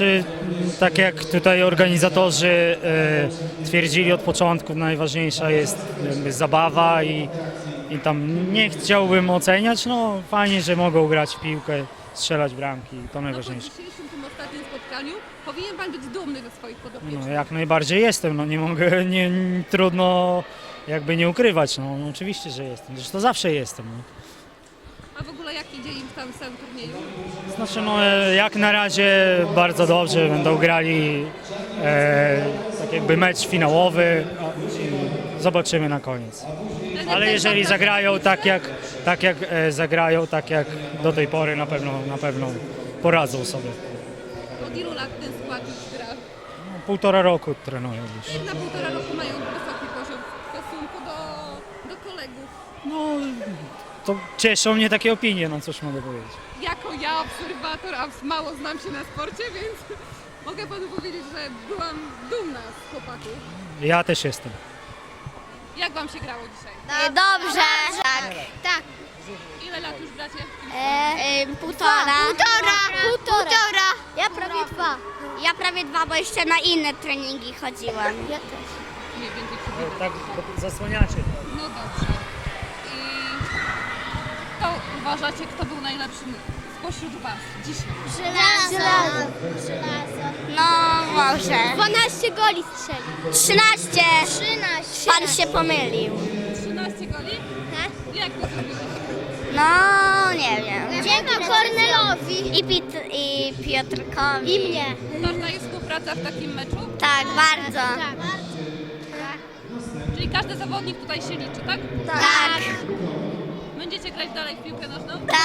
znaczy, tak jak tutaj organizatorzy e, twierdzili od początku, najważniejsza jest jakby zabawa i, i tam nie chciałbym oceniać, no fajnie, że mogą grać w piłkę, strzelać bramki, to No po najważniejsze. dzisiejszym tym ostatnim spotkaniu powinien Pan być dumny ze swoich podopiecznych. No jak najbardziej jestem, no nie mogę, nie, trudno jakby nie ukrywać, no, no oczywiście, że jestem, zresztą zawsze jestem. No. A w ogóle jak idzie im w tam samym turnieju? Znaczy, no e, jak na razie bardzo dobrze będą grali e, tak jakby mecz finałowy. Zobaczymy na koniec. Ale jeżeli zagrają tak jak, tak jak e, zagrają, tak jak do tej pory na pewno, na pewno poradzą sobie. Od ilu lat ten skład już gra? Półtora roku trenują już. Na półtora roku mają wysoki poziom w stosunku do, do kolegów. No, to cieszą mnie takie opinie, no cóż mogę powiedzieć. Ja, obserwator, a mało znam się na sporcie, więc mogę Panu powiedzieć, że byłam dumna z chłopaków. Ja też jestem. Jak Wam się grało dzisiaj? Dobrze. Tak. Tak. Ile lat już gracie? E, półtora. Półtora. Półtora. Ja prawie dwa. Ja prawie dwa, bo jeszcze na inne treningi chodziłam. Ja też. Nie będzie przybywać. Tak zasłaniacie. No dobrze. I kto uważacie, kto był najlepszym spośród Was dzisiaj? Żelazo. No może. 12 goli strzelił. 13. 13. Pan się pomylił. 13 goli? Jak to zrobiłeś? No nie wiem. Dzięki Kornelowi. I, Pit, I Piotrkowi. I mnie. Ważna jest współpraca w takim meczu? Tak, bardzo. Czyli każdy zawodnik tutaj się liczy, tak? Tak. Będziecie grać dalej w piłkę nożną? Tak.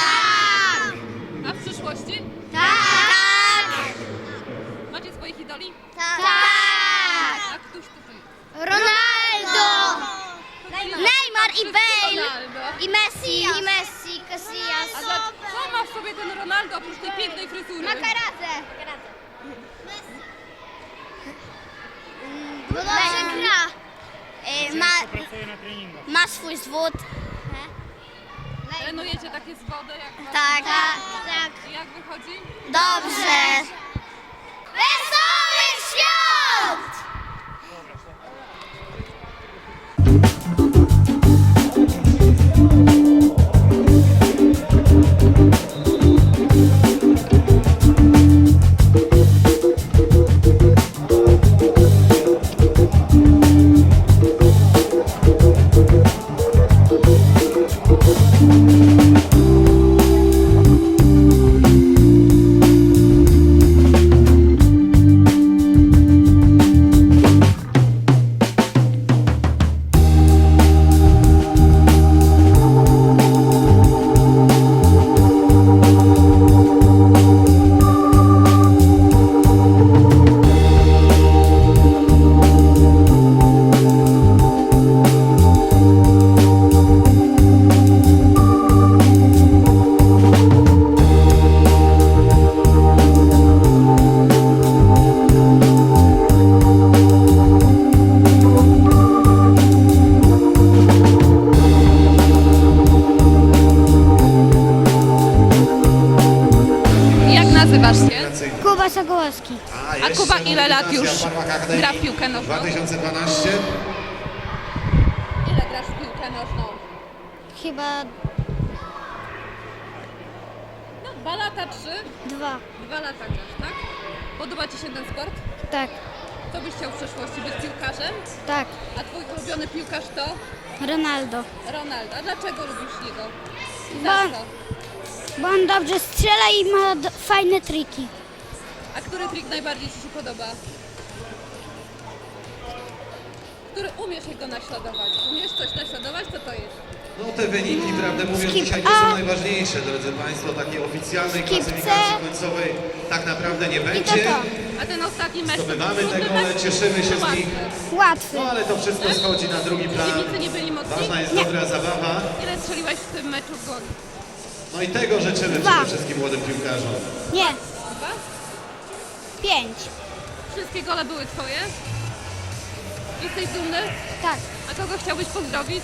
I Bale. Ronaldo. I Messi. I Messi. Casillas. A za, co ma w sobie ten Ronaldo oprócz tej pięknej fryzury? Makarazę. Bo dobrze gra. Y, Ma, Pracuję na treningach. ma swój zwód. Trenujecie takie zwody jak Tak. Tak. I jak wychodzi? Dobrze. Nazywasz się? Kuba Sokołowski. A Kuba ile lat już gra w piłkę nożną? 2012. Ile grasz w piłkę nożną? Chyba No, dwa lata, trzy? dwa. Dwa lata grasz, tak? Podoba Ci się ten sport? Tak, Co byś chciał w przyszłości? Być piłkarzem? tak. A Twój ulubiony piłkarz to? Ronaldo. Ronaldo. A dlaczego lubisz niego? I Bo- za co? Bo on dobrze strzela i ma do, fajne triki. A który trik najbardziej Ci się podoba? Który umiesz jego naśladować? Umiesz coś naśladować? Co to jest? No te wyniki, prawdę mówiąc, Skip dzisiaj nie są A. najważniejsze, drodzy Państwo. Takiej oficjalnej Skip klasyfikacji C. końcowej tak naprawdę nie I to będzie. to. A ten ostatni mecz to Zdobywamy był trudny te gole, mecz? cieszymy się z nich. Łatwy. No ale to wszystko schodzi na drugi plan. Nie byli mocni? Ważna jest dobra zabawa. Ile strzeliłeś w tym meczu goli? No i tego życzymy Dwa. przede wszystkim młodym piłkarzom. Nie, Dwa? pięć. Wszystkie gole były Twoje? Jesteś dumny? Tak, A kogo chciałbyś pozdrowić?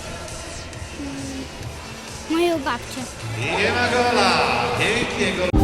moją babcię. I nie ma gola. Pięknie gol.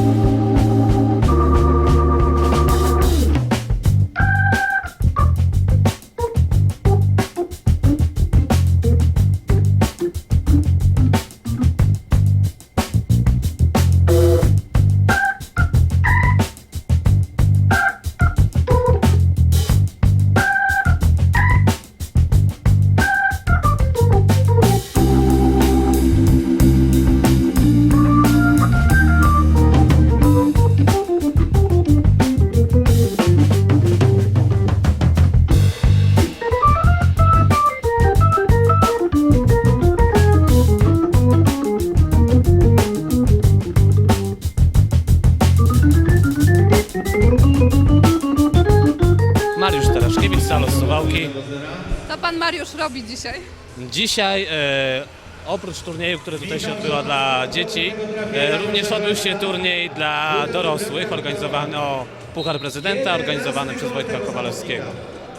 Mariusz robi dzisiaj? Dzisiaj e, oprócz turnieju, który tutaj się odbywa dla dzieci, e, również odbył się turniej dla dorosłych. Organizowano Puchar Prezydenta, organizowany przez Wojtka Kowalewskiego.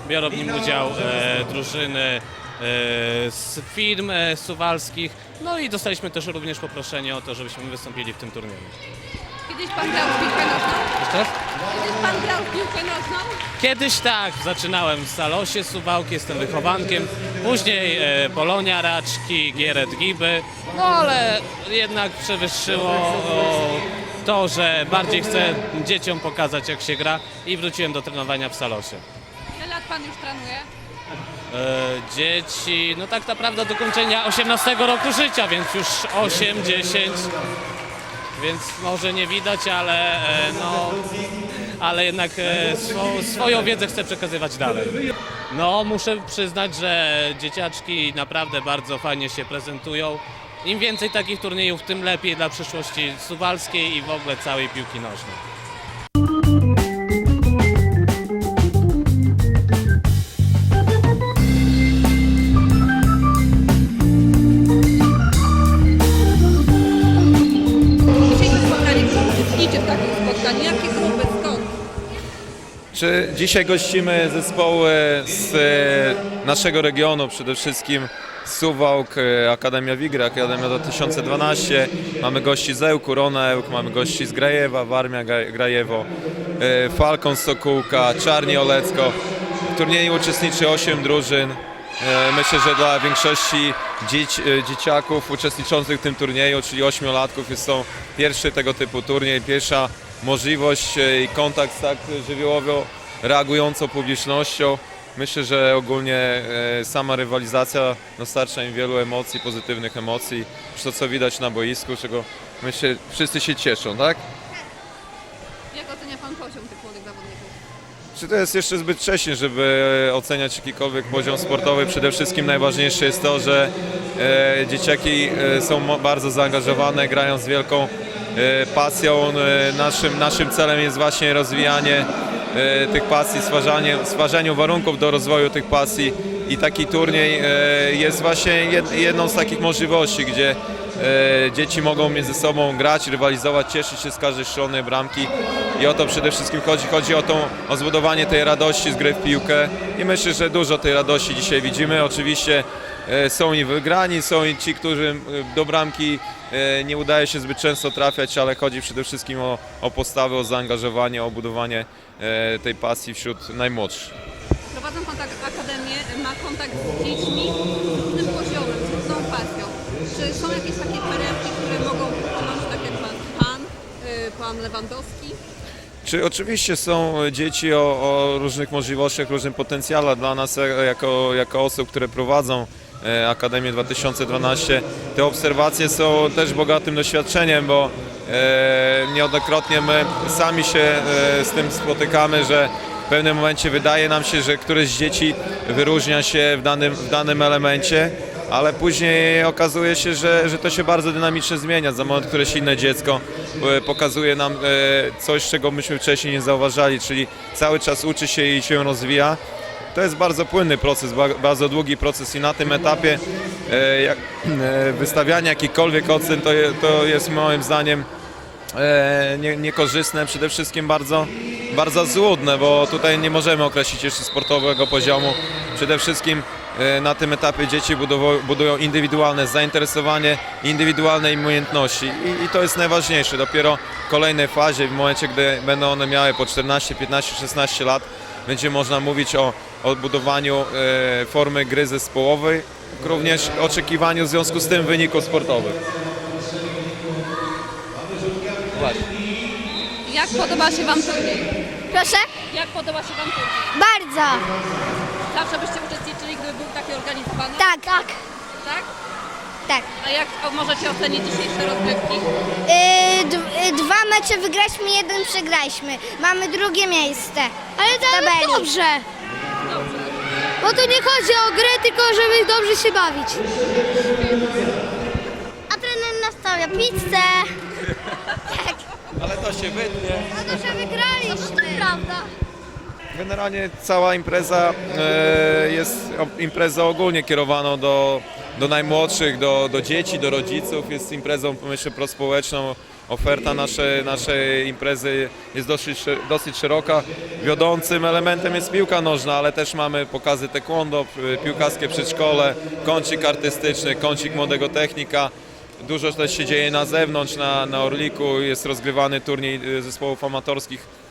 Biorą w nim udział e, drużyny e, z firm e, suwalskich. No i dostaliśmy też również poproszenie o to, żebyśmy wystąpili w tym turnieju. Kiedyś pan grał w piłkę nożną? Kiedyś pan grał w piłkę nożną? Kiedyś tak, zaczynałem w Salosie Suwałki, jestem wychowankiem, później e, Polonia Raczki, Gieret Giby, no ale jednak przewyższyło o, to, że bardziej chcę dzieciom pokazać jak się gra i wróciłem do trenowania w Salosie. Ile lat pan już trenuje? E, dzieci, no tak naprawdę do kończenia 18 roku życia, więc już 8, 10, więc może nie widać, ale e, no, ale jednak e, swo, swoją wiedzę chcę przekazywać dalej. No muszę przyznać, że dzieciaczki naprawdę bardzo fajnie się prezentują. Im więcej takich turniejów, tym lepiej dla przyszłości suwalskiej i w ogóle całej piłki nożnej. Czy dzisiaj gościmy zespoły z e, naszego regionu, przede wszystkim Suwałk, e, Akademia Wigry, Akademia 2012. Mamy gości z Ełku, Rona Ełk, mamy gości z Grajewa, Warmia Gra- Grajewo, e, Falcon z Sokółka, Czarni Olecko. W turnieju uczestniczy 8 drużyn. Myślę, że dla większości dzieci, dzieciaków uczestniczących w tym turnieju, czyli ośmiolatków, jest to pierwszy tego typu turniej, pierwsza możliwość i kontakt z tak żywiołowo reagującą publicznością. Myślę, że ogólnie e, sama rywalizacja dostarcza im wielu emocji, pozytywnych emocji. To co widać na boisku, czego myślę wszyscy się cieszą, tak? Jak ocenia pan poziom tych młodych zawodników? Czy to jest jeszcze zbyt wcześnie, żeby oceniać jakikolwiek poziom sportowy? Przede wszystkim najważniejsze jest to, że e, dzieciaki e, są bardzo zaangażowane, grają z wielką e, pasją. E, naszym, naszym celem jest właśnie rozwijanie e, tych pasji, stwarzanie, stwarzaniu warunków do rozwoju tych pasji. I taki turniej e, jest właśnie jed, jedną z takich możliwości, gdzie e, dzieci mogą między sobą grać, rywalizować, cieszyć się z każdej strony bramki i o to przede wszystkim chodzi. Chodzi o, tą, o zbudowanie tej radości z gry w piłkę i myślę, że dużo tej radości dzisiaj widzimy. Oczywiście e, są i wygrani, są i ci, którzy e, do bramki e, nie udaje się zbyt często trafiać, ale chodzi przede wszystkim o, o postawę, o zaangażowanie, o budowanie e, tej pasji wśród najmłodszych. Prowadząc kontakt akademię, ma kontakt z dziećmi z różnym poziomem, z różną pasją. Czy są jakieś takie perełki, które mogą płynąć tak jak pan, pan, y, pan Lewandowski? Czy oczywiście są dzieci o, o różnych możliwościach, różnym potencjale dla nas e, jako, jako osób, które prowadzą e, Akademię 2012. Te obserwacje są też bogatym doświadczeniem, bo e, nieodnokrotnie my sami się e, z tym spotykamy, że w pewnym momencie wydaje nam się, że któreś z dzieci wyróżnia się w danym, w danym elemencie, ale później okazuje się, że, że to się bardzo dynamicznie zmienia. Za moment któreś inne dziecko e, pokazuje nam e, coś, czego myśmy wcześniej nie zauważali, czyli cały czas uczy się i się rozwija. To jest bardzo płynny proces, ba- bardzo długi proces i na tym etapie e, jak, e, wystawiania jakichkolwiek ocen to, to jest moim zdaniem nie, niekorzystne, przede wszystkim bardzo, bardzo złudne, bo tutaj nie możemy określić jeszcze sportowego poziomu. Przede wszystkim na tym etapie dzieci budują indywidualne zainteresowanie, indywidualne umiejętności I, i to jest najważniejsze. Dopiero w kolejnej fazie, w momencie, gdy będą one miały po 14, 15, 16 lat, będzie można mówić o, o budowaniu e, formy gry zespołowej, również oczekiwaniu w związku z tym wyników sportowych. Jak podoba się wam turniej? Proszę? Jak podoba się wam turniej? Bardzo. Zawsze byście uczestniczyli, był taki organizowany? Tak. Tak. Tak? Tak. A jak o, możecie ocenić dzisiejsze rozgrywki? Yy, d- yy, dwa mecze wygraliśmy, jeden przegraliśmy. Mamy drugie miejsce. Ale to Ale dobrze. Bo tu nie chodzi o grę, tylko żeby dobrze się bawić. A trener nastawia pizzę. Ale to się wytnie. A to, że wygraliśmy. To prawda. Generalnie cała impreza e, jest imprezą ogólnie kierowaną do, do najmłodszych, do, do dzieci, do rodziców. Jest imprezą, myślę, prospołeczną. Oferta naszej, naszej imprezy jest dosyć, dosyć szeroka. Wiodącym elementem jest piłka nożna, ale też mamy pokazy taekwondo, piłkarskie przedszkole, kącik artystyczny, kącik młodego technika. Dużo też się dzieje na zewnątrz, na, na Orliku. Jest rozgrywany turniej y, zespołów amatorskich, e,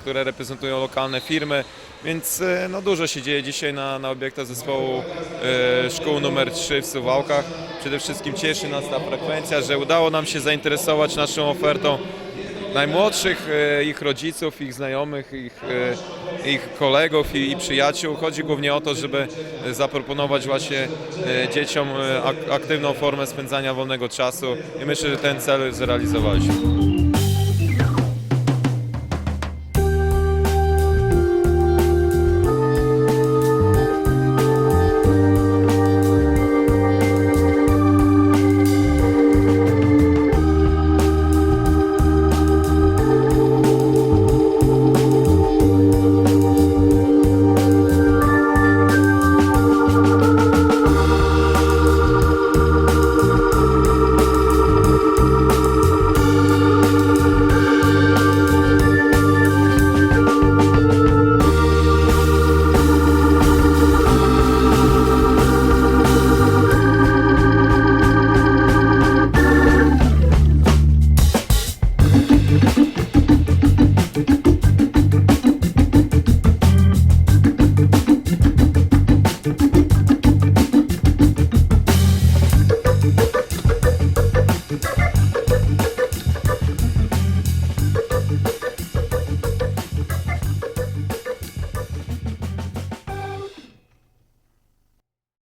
które reprezentują lokalne firmy. Więc e, no, dużo się dzieje dzisiaj na, na obiektach zespołu e, szkół numer 3 w Suwałkach. Przede wszystkim cieszy nas ta frekwencja, że udało nam się zainteresować naszą ofertą najmłodszych, e, ich rodziców, ich znajomych, ich, e, ich kolegów i, i przyjaciół. Chodzi głównie o to, żeby e, zaproponować właśnie e, dzieciom e, ak- aktywną formę spędzania wolnego czasu i myślę, że ten cel zrealizowaliśmy.